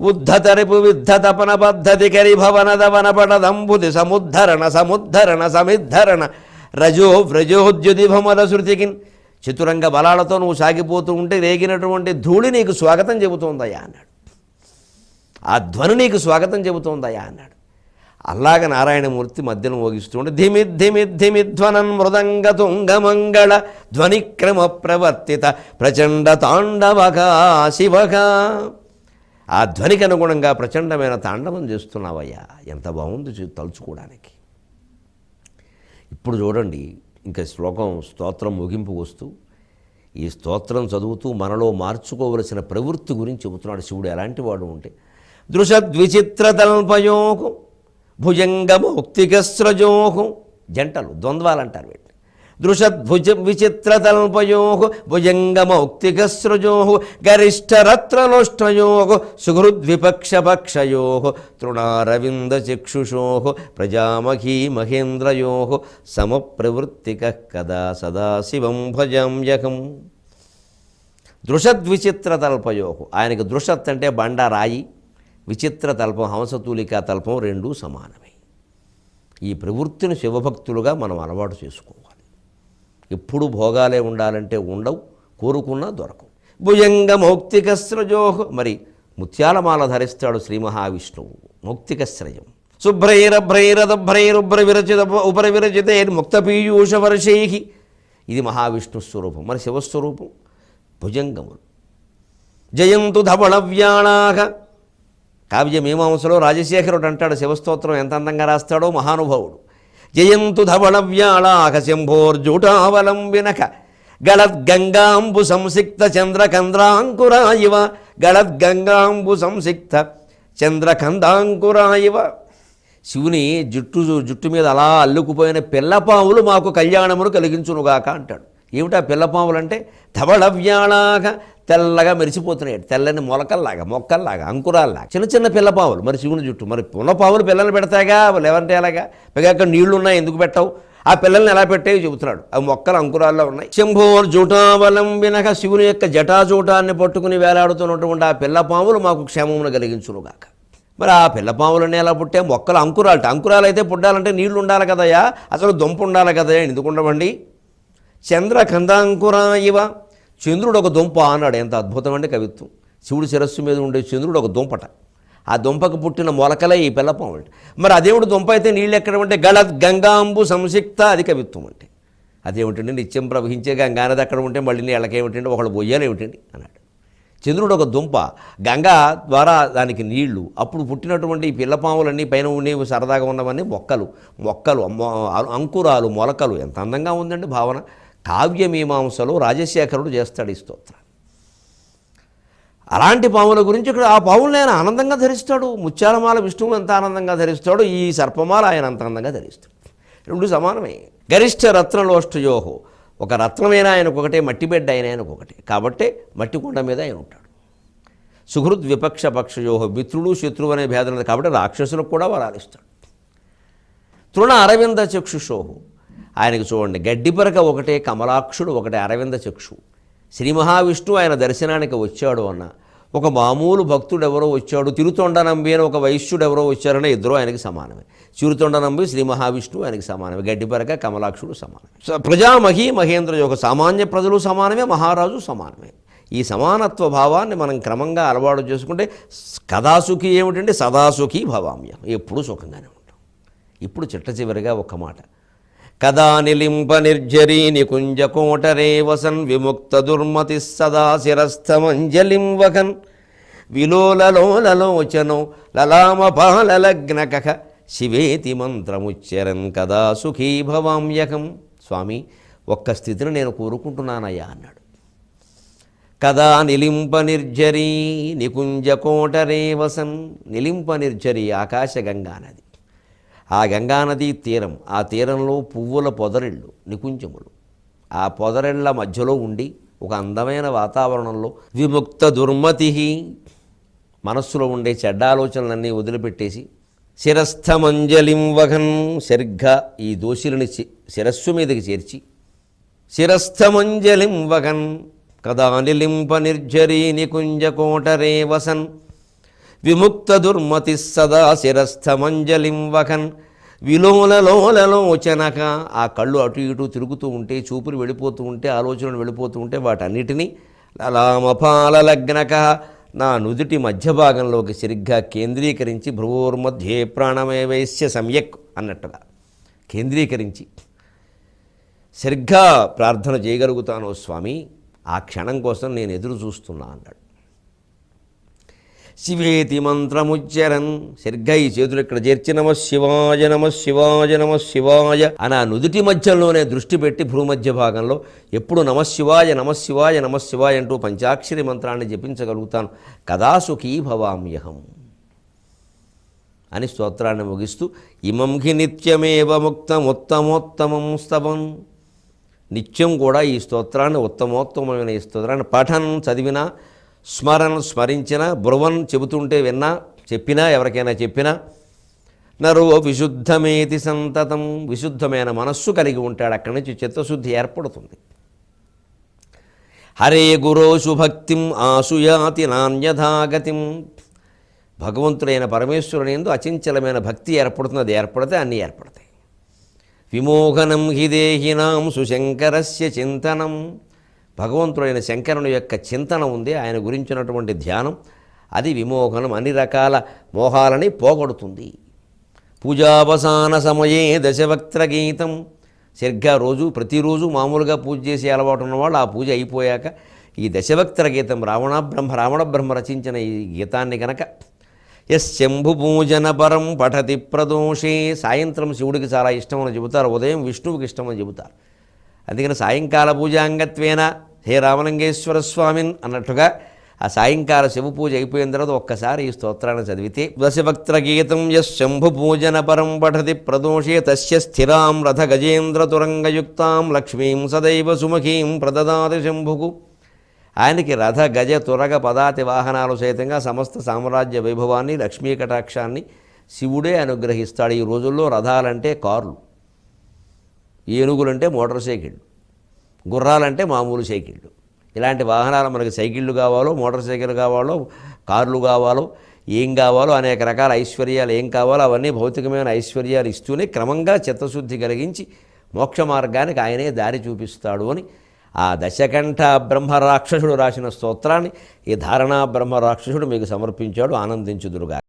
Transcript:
ఉద్ధతరిపు విద్ధతపన పద్ధతి కరి భవన పటదంబుది సముద్ధరణ సముద్ధరణ. సమిద్ధరణ రజో వ్రజోద్యుతి భమద శృతికిన్ చతురంగ బలాలతో నువ్వు సాగిపోతూ ఉంటే రేగినటువంటి ధూళి నీకు స్వాగతం చెబుతోందయ్యా అన్నాడు. ఆ ధ్వని నీకు స్వాగతం చెబుతోందయ్యా అన్నాడు. అలాగ నారాయణమూర్తి మధ్యను మోగిస్తుంటే ధిమి ధిమి ధిమి ధ్వనన్ మృదంగ తుంగమంగళ ధ్వనిక్రమ ప్రవర్తిత ప్రచండ తాండవగా శివగా. ఆ ధ్వనికి అనుగుణంగా ప్రచండమైన తాండవం చేస్తున్నావయ్యా. ఎంత బాగుంది చూ- తలుచుకోవడానికి. ఇప్పుడు చూడండి ఇంకా శ్లోకం స్తోత్రం ముగింపు వస్తూ ఈ స్తోత్రం చదువుతూ మనలో మార్చుకోవలసిన ప్రవృత్తి గురించి చెబుతున్నాడు శివుడు. ఎలాంటి వాడు ఉంటే దృశద్విచిత్రతల్పయోహం భుజంగమౌక్తికస్రజోహం జంటలు ద్వంద్వాలు అంటారు వీటిని దృశద్భుజ విచిత్రతల్పయో భుజంగమౌక్తికస్రజో గరిష్టరత్నలోష్టయో సుహృద్విపక్షపక్షయో తృణారవిందచక్షుషో ప్రజామహీ మహేంద్రయో సమప్రవృత్తిక కదా సదాశివం భజామ్యకం దృషద్విచిత్ర తల్పయో ఆయనకు దృషత్ అంటే బండ రాయి విచిత్ర తల్పం హంసతూలికా తల్పం రెండూ సమానమే. ఈ ప్రవృత్తిని శివభక్తులుగా మనం అలవాటు చేసుకోవాలి. ఎప్పుడు భోగాలే ఉండాలంటే ఉండవు కోరుకున్నా దొరకవు. భుజంగ మౌక్తికస్రజోహ మరి ముత్యాలమాల ధరిస్తాడు శ్రీ మహావిష్ణువు మౌక్తికస్రజం. శుభ్రైరభ్రైరదభ్రైరుభ్ర విరచిత ఉపర విరచితే ముక్త పీయూష వరుషేహి ఇది మహావిష్ణు స్వరూపం మరి శివస్వరూపం? భుజంగములు. జయంతు ధవళవ్యాళాక కావ్యమీమాంసలో రాజశేఖరుడు అంటాడు శివస్తోత్రం ఎంత అందంగా రాస్తాడో మహానుభావుడు. జయంతు ధవళవ్యాళాక శంభోర్జుటావలంబినక గళద్గంగాంబు సంసిక్త చంద్రకంద్రాంకురాయివ. గళద్గంగాంబు సంసిక్త చంద్రకందాంకురాయివ. శివుని జుట్టు జుట్టు మీద అలా అల్లుకుపోయిన పిల్లపావులు మాకు కళ్యాణమును కలిగించునుగాక అంటాడు. ఏమిటా పిల్లపాములంటే ధవళవ్యాళాగా తెల్లగా మెరిసిపోతున్నాయి. తెల్లని మొలకల్లాగా మొక్కల్లాగా అంకురాల్లాగా. చిన్న చిన్న పిల్లపాములు మరి శివుని చుట్టూ. మరి పుల్లపాములు పిల్లల్ని పెడతాయిగా? లేవంటే ఎలాగా? పైగా అక్కడ నీళ్ళు ఉన్నాయి ఎందుకు పెట్టవు? ఆ పిల్లల్ని ఎలా పెట్టేవి చెబుతున్నాడు. ఆ మొక్కలు అంకురాల్లో ఉన్నాయి. శంభోర్ జూటావలంబినక శివుని యొక్క జటాజూటాన్ని పట్టుకుని వేలాడుతున్నటువంటి ఆ పిల్లపాములు మాకు క్షేమమును కలిగించునుగాక. మరి ఆ పిల్లపాములన్నీ ఎలా పుట్టే మొక్కలు అంకురాలట. అంకురాలు అయితే పుట్టాలంటే నీళ్ళు ఉండాలి కదయా అసలు దుంప ఉండాలి కదయా ఎందుకు ఉండవండి? చంద్రకందాంకురా ఇవ చంద్రుడు ఒక దుంప అన్నాడు. ఎంత అద్భుతం అండి కవిత్వం. శివుడు శిరస్సు మీద ఉండే చంద్రుడు ఒక దుంపట. ఆ దుంపకు పుట్టిన మొలకలే ఈ పిల్లపాములు మరి దేవుడు దుంప అయితే నీళ్ళు ఎక్కడ ఉంటే గళద్ గంగాంబు సంసిక్త అది కవిత్వం అంటే అదేమిటండి? నిత్యం ప్రవహించే గంగానది అక్కడ ఉంటే మళ్ళీ నీళ్ళకేమిటండి ఒకళ్ళు బొయ్యాలు అన్నాడు. చంద్రుడు ఒక దుంప గంగా ద్వారా దానికి నీళ్ళు అప్పుడు పుట్టినటువంటి ఈ పిల్లపాములన్నీ పైన ఉండేవి సరదాగా ఉన్నవన్నీ మొక్కలు. మొక్కలు మొ- అంకురాలు మొలకలు. ఎంత అందంగా ఉందండి భావన. కావ్యమీమాంసలో రాజశేఖరుడు చేస్తాడు ఈ స్తోత్రం అలాంటి పాముల గురించి ఇక్కడ ఆ పాములను ఆయన ఆనందంగా ధరిస్తాడు. ముత్యాలమాల విష్ణువు ఎంత ఆనందంగా ధరిస్తాడు ఈ సర్పమాల ఆయన అంత అందంగా ధరిస్తాడు. రెండు సమానమే. గరిష్ట రత్నలోష్టయోహో ఒక రత్నమైన ఆయనకు ఒకటే మట్టి బిడ్డ అయిన ఆయనకు ఒకటే. కాబట్టే మట్టి కొండ మీద ఆయన ఉంటాడు. సుహృద్ విపక్ష పక్షయోహో మిత్రుడు శత్రువు అనే భేదం లేదు. కాబట్టి రాక్షసులకు కూడా వరాలిస్తాడు. తృణ అరవింద చక్షుషోహో ఆయనకు చూడండి. గడ్డిపరక ఒకటే కమలాక్షుడు ఒకటే అరవింద చక్షు. శ్రీ మహావిష్ణువు ఆయన దర్శనానికి వచ్చాడు అన్న. ఒక మామూలు భక్తుడు ఎవరో వచ్చాడు. తిరుతొండ నంబి అని ఒక వైశ్యుడు ఎవరో వచ్చారని ఇద్దరు ఆయనకి సమానమే. చిరుతొండ నంబి శ్రీ మహావిష్ణువు ఆయనకి సమానమే. గడ్డిపరక కమలాక్షుడు సమానమే. ప్రజామహి మహేంద్ర ఒక సామాన్య ప్రజలు సమానమే మహారాజు సమానమే. ఈ సమానత్వ భావాన్ని మనం క్రమంగా అలవాటు చేసుకుంటే కదాసుఖి ఏమిటంటే సదాసుఖి భవామ్యం. ఎప్పుడూ సుఖంగానే ఉంటాం. ఇప్పుడు చిట్ట చివరిగా ఒక్క మాట. కదా నిలింప నిర్జరీ నికుంజకోటరే వసన్ విముక్త దుర్మతి సదా శిరస్థమంజలిం వకన్ విలోలలోలలోచనో లలామ శివేతి మంత్రముచ్చరన్ కదా సుఖీ భవామ్యకం స్వామి ఒక్క స్థితిని నేను కోరుకుంటున్నానయ్యా అన్నాడు. కదా నిలింప నిర్జరీ నికుంజకోటరే వసన్ నిలింప నిర్జరీ ఆకాశగంగా నది. ఆ గంగానదీ తీరం ఆ తీరంలో పువ్వుల పొదరిళ్ళు నికుంజములు. ఆ పొదరిళ్ళ మధ్యలో ఉండి ఒక అందమైన వాతావరణంలో విముక్త దుర్మతి మనస్సులో ఉండే చెడ్డ ఆలోచనలన్నీ వదిలిపెట్టేసి శిరస్థమంజలింవహన్ సరిగ్గా ఈ దోషులని శిరస్సు మీదకి చేర్చి శిరస్థమంజలింవఘన్ కదా నిలింప నిర్జరీ నికుంజకోటరే వసన్ విముక్త దుర్మతి సదా శిరస్థమంజలిం వకన్ విలోలలోలలోచనక ఆ కళ్ళు అటు ఇటు తిరుగుతూ ఉంటే చూపులు వెళ్ళిపోతూ ఉంటే ఆలోచనలు వెళ్ళిపోతూ ఉంటే వాటన్నిటినీ లలామపాలలగ్నక నా నుదుటి మధ్య భాగంలోకి సరిగ్గా కేంద్రీకరించి భ్రువోర్మధ్యే ప్రాణమేవైశ్య సమ్యక్ అన్నట్టుగా. కేంద్రీకరించి. సరిగ్గా ప్రార్థన చేయగలుగుతాను స్వామి ఆ క్షణం కోసం నేను ఎదురు చూస్తున్నా అన్నాడు. శివేతి మంత్రముచ్చరన్. సరిగ్గా ఈ చేతులు ఇక్కడ చేర్చి నమ శివాయ నమ శివాయ నమ శివాయ అని ఆ నుదుటి మధ్యలోనే దృష్టి పెట్టి భూమధ్య భాగంలో ఎప్పుడు నమ శివాయ నమ శివాయ నమ శివాయ అంటూ పంచాక్షరి మంత్రాన్ని జపించగలుగుతాను. కదా సుఖీ భవామ్యహం అని స్తోత్రాన్ని ముగిస్తూ ఇమం నిత్యమేవ నిత్యమేవ ముక్తముత్తమోత్తమం స్తవం. నిత్యం కూడా ఈ స్తోత్రాన్ని ఉత్తమోత్తమైన ఈ స్తోత్రాన్ని పఠనం చదివినా స్మరణ స్మరించిన బ్రువన్ చెబుతుంటే విన్నా చెప్పినా ఎవరికైనా చెప్పినా నరో విశుద్ధమేతి సంతతం. విశుద్ధమైన మనస్సు కలిగి ఉంటాడు. అక్కడి నుంచి చిత్తశుద్ధి ఏర్పడుతుంది. హరే గురోషు భక్తిం ఆసుయాతి నాణ్యథాగతిం భగవంతుడైన పరమేశ్వరుని ఎందు అచంచలమైన భక్తి ఏర్పడుతుంది. అది ఏర్పడితే అన్నీ ఏర్పడతాయి. విమోహనం హి దేహినాం సుశంకరస్య చింతనం. భగవంతుడైన శంకరుని యొక్క చింతన ఉంది ఆయన గురించినటువంటి ధ్యానం అది విమోహనం అన్ని రకాల మోహాలని పోగొడుతుంది. పూజావసాన సమయే దశవక్త్ర గీతం. సరిగ్గా రోజు ప్రతిరోజు మామూలుగా పూజ చేసే అలవాటు ఉన్నవాళ్ళు ఆ పూజ అయిపోయాక ఈ దశవక్త్ర గీతం రావణ బ్రహ్మ రావణ బ్రహ్మ రచించిన ఈ గీతాన్ని కనుక ఎస్ శంభు పూజన పరం పఠతి ప్రదోషే సాయంత్రం శివుడికి చాలా ఇష్టమని చెబుతారు ఉదయం విష్ణువుకి ఇష్టమని చెబుతారు. అందుకని సాయంకాల పూజాంగత్వేన హే రామలింగేశ్వర స్వామిన్ అన్నట్టుగా ఆ సాయంకాల శివ పూజ అయిపోయిన తర్వాత ఒక్కసారి ఈ స్తోత్రాన్ని చదివితే దశభక్త్ర గీతం యస్ శంభు పూజన పరం పఠతి ప్రదోషే తస్య స్థిరాం రథ గజేంద్ర తురంగయుక్తాం లక్ష్మీం సదైవ సుముఖీం ప్రదదాతి శంభుకు. ఆయనకి రథ గజ తురగ పదాతి వాహనాలు సహితంగా సమస్త సామ్రాజ్య వైభవాన్ని లక్ష్మీ కటాక్షాన్ని శివుడే అనుగ్రహిస్తాడు. ఈ రోజుల్లో రథాలంటే కార్లు. ఏనుగులంటే మోటార్ సైకిళ్ళు గుర్రాలంటే మామూలు సైకిళ్ళు. ఇలాంటి వాహనాలు మనకి సైకిళ్ళు కావాలో మోటార్ సైకిల్ కావాలో కార్లు కావాలో ఏం కావాలో అనేక రకాల ఐశ్వర్యాలు ఏం కావాలో అవన్నీ భౌతికమైన ఐశ్వర్యాలు ఇస్తూనే క్రమంగా చిత్తశుద్ధి కలిగించి మోక్ష మార్గానికి ఆయనే దారి చూపిస్తాడు అని ఆ దశకంఠ బ్రహ్మ రాక్షసుడు రాసిన స్తోత్రాన్ని ఈ ధారణా బ్రహ్మ రాక్షసుడు మీకు సమర్పించాడు. ఆనందించుదురుగా